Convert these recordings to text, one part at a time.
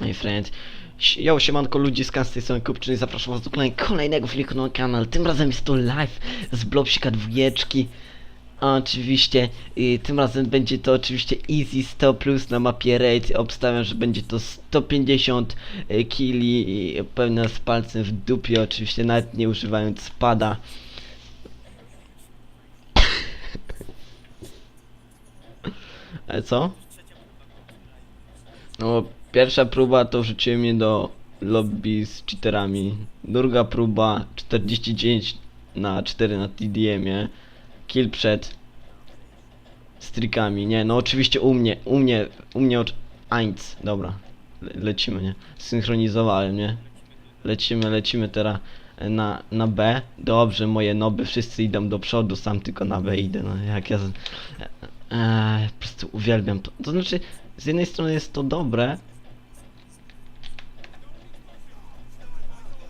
my friend. Yo, siemanko ludzi z tej strony Kupczyny, zapraszam was do kolej- kolejnego fliku na kanał. Tym razem jest to live z Blobsika dwójeczki. A Oczywiście, y, tym razem będzie to oczywiście Easy 100 plus na mapie Raid. Obstawiam, że będzie to 150 y, killi i pewnie z palcem w dupie, oczywiście nawet nie używając spada. Ale co? No, pierwsza próba to wrzuciłem mnie do lobby z cheaterami. Druga próba 49 na 4 na TDM-ie. Kill przed strikami. Nie, no oczywiście u mnie, u mnie, u mnie od Eins. Dobra, Le lecimy, nie? Synchronizowałem, nie? Lecimy, lecimy teraz na, na B. Dobrze, moje noby wszyscy idą do przodu, sam tylko na B idę. No jak ja. Z... Eee, po prostu uwielbiam to. To znaczy, z jednej strony jest to dobre.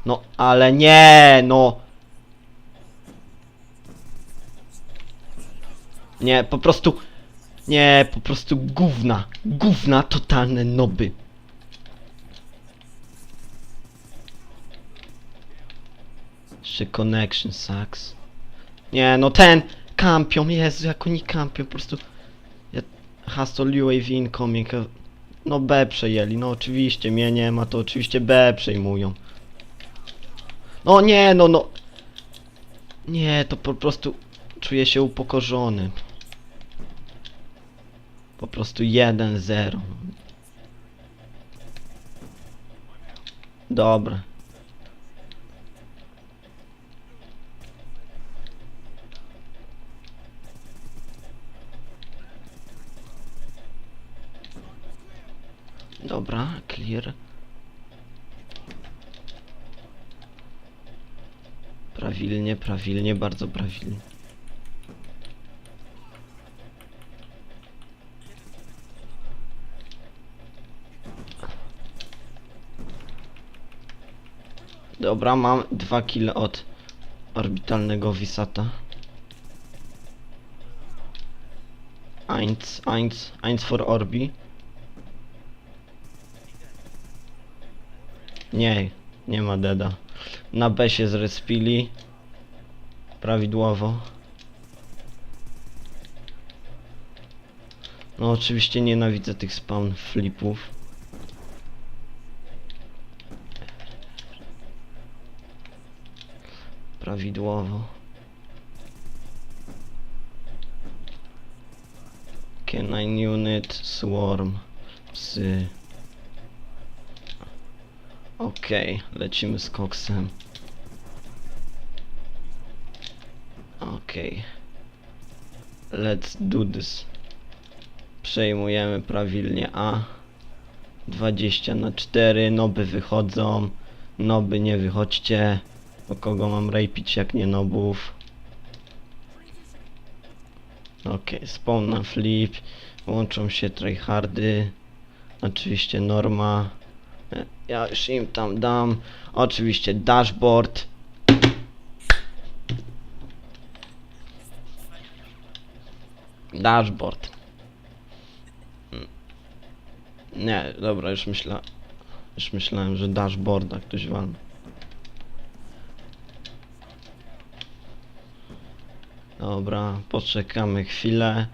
No, ale nie, no. Nie, po prostu. Nie, po prostu gówna. Gówna, totalne noby. Jeszcze connection sucks. Nie, no ten kampią, Jezu, jak oni kampią, po prostu. Ja, hustle UAV incoming. No B przejęli, no oczywiście, mnie nie ma, to oczywiście B przejmują. No nie, no, no. Nie, to po prostu czuję się upokorzony. Po prostu 1-0. Dobra. Dobra, clear. Prawilnie, prawilnie, bardzo prawilnie. Dobra, mam dwa kile od orbitalnego Wisata. Eins, eins, eins for Orbi. Nie, nie ma deda. Na B się zrespili. Prawidłowo. No oczywiście nienawidzę tych spawn flipów. Prawidłowo. Canine unit, swarm, psy. Okej, lecimy z koksem. Okej. Let's do this. Przejmujemy prawilnie A. 20 na 4, noby wychodzą. Noby nie wychodźcie. O kogo mam rejpić jak nie nobów? Okej, spawn na flip. Łączą się tryhardy. Oczywiście norma. Ja już im tam dam. Oczywiście dashboard. Dashboard. Mm. Nie, dobra, już myślę. Już myślałem, że dashboarda ktoś walnął. Dobra, poczekamy chwilę.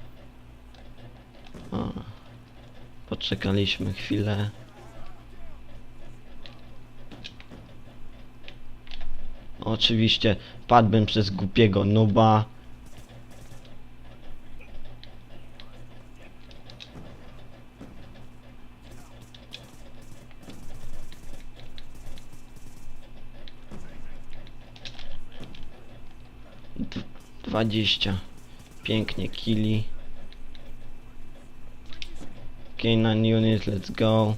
O, poczekaliśmy chwilę. Oczywiście padłbym przez głupiego nuba. Dwadzieścia. Pięknie kili. K9 unit, let's go.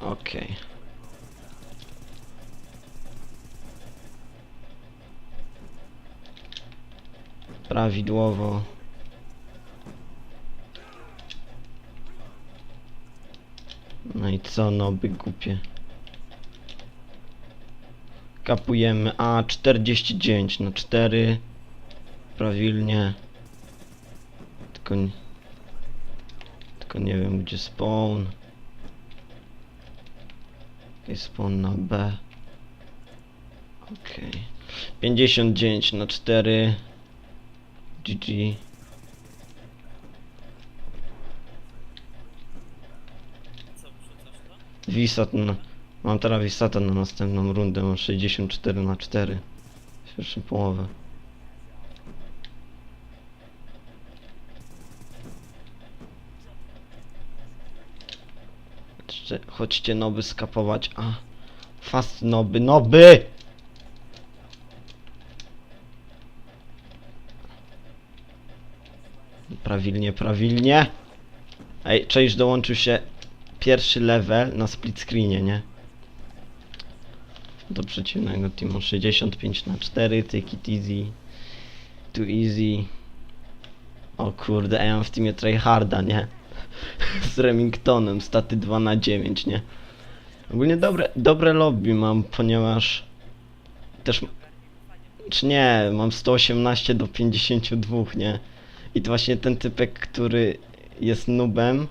Okej. Prawidłowo. No i co, no by głupie. Kapujemy A 49 na 4. Prawilnie. Tylko nie- Tylko nie wiem gdzie spawn. Okej, spawn na B. Okej. 59 na 4. GG. Mam teraz Wisata na następną rundę, mam 64 na 4. Pierwszą połowę. Chodźcie noby skapować, a... Fast noby, noby! Prawilnie, prawilnie. Ej, Chase dołączył się pierwszy level na split screenie, nie? Do przeciwnego teamu 65 na 4, take it easy. Too easy. O kurde, ja mam w teamie tryharda, nie? Z Remingtonem, staty 2 na 9, nie? Ogólnie dobre, dobre lobby mam, ponieważ też... Czy nie, mam 118 do 52, nie? I to właśnie ten typek, który jest nubem,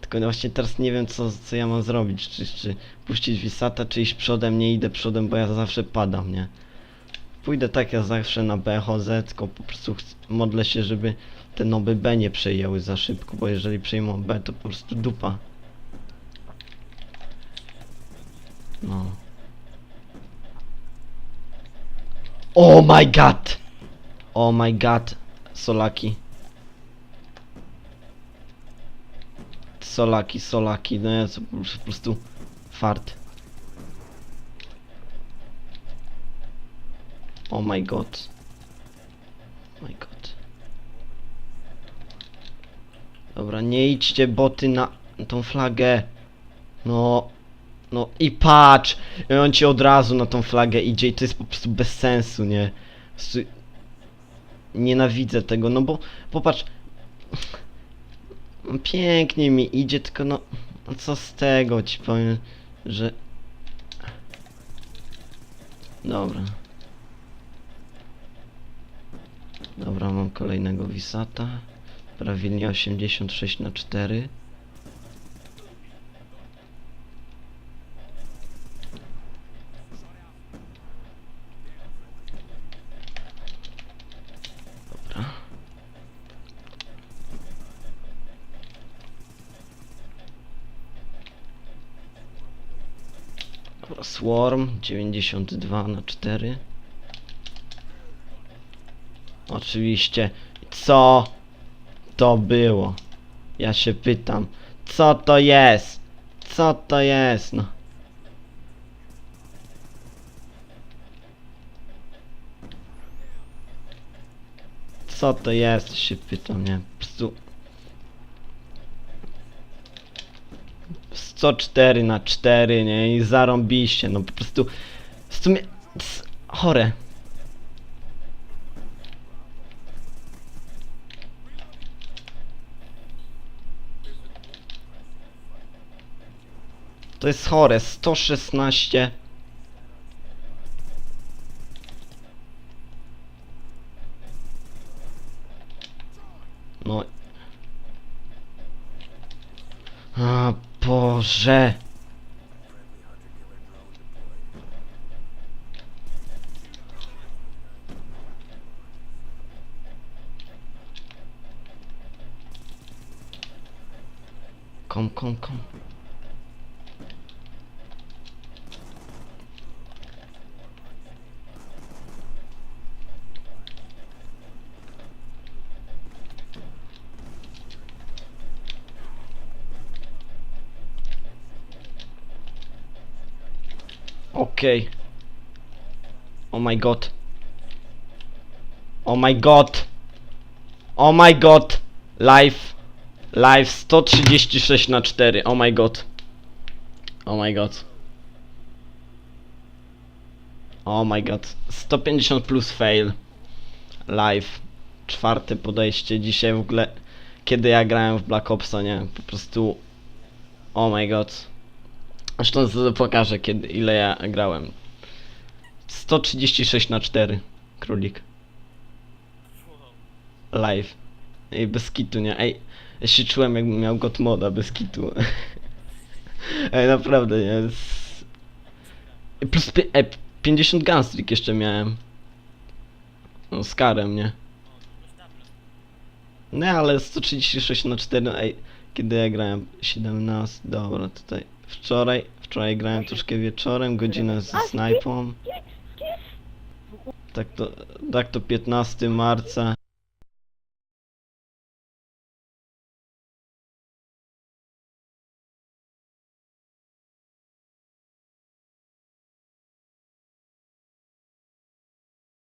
tylko właśnie teraz nie wiem co, co ja mam zrobić, czy, czy puścić Wisata, czy iść przodem, nie idę przodem, bo ja zawsze padam, nie? Pójdę tak, ja zawsze na B chodzę, tylko po prostu modlę się, żeby te noby B nie przejęły za szybko, bo jeżeli przejmą B, to po prostu dupa. No. Oh my god! Oh my god, Solaki. Solaki, solaki, no co, po prostu fart. Oh my god. Oh my god. Dobra, nie idźcie boty na tą flagę. No. No i patrz! On ci od razu na tą flagę idzie i to jest po prostu bez sensu, nie? Nienawidzę tego, no bo popatrz. Pięknie mi idzie, tylko no, no co z tego ci powiem, że... Dobra. Dobra, mam kolejnego Wisata. Prawilnie 86 na 4. Dobra, Swarm 92 na 4. Oczywiście. Co to było? Ja się pytam. Co to jest? Co to jest? No. Co to jest? Się pytam, nie? Po prostu... 104 na 4, nie? I zarąbiście, no po prostu... W sumie... Chore. To jest chore, 116. No. A Boże. Kom, kom, kom. Okej. Oh my god. Oh my god. Oh my god. Live. Live 136 na 4. Oh my god. Oh my god. Oh my god. 150 plus fail. Live. Czwarte podejście dzisiaj w ogóle. Kiedy ja grałem w Black Opsa, nie? Po prostu. Oh my god. Zresztą z- pokażę kiedy, ile ja grałem. 136 na 4. Królik. Live. Ej, bez kitu, nie? Ej, ja się czułem jakbym miał god moda bez kitu. Ej, naprawdę, nie? Z... Plus ej, 50 gunstreak jeszcze miałem. No, z karem, nie? O, to dość dobre. Nie, ale 136 na 4, no, ej, kiedy ja grałem? 17, dobra, tutaj. Wczoraj, wczoraj grałem troszkę wieczorem, godzinę ze snajpą. Tak to, tak to 15 marca.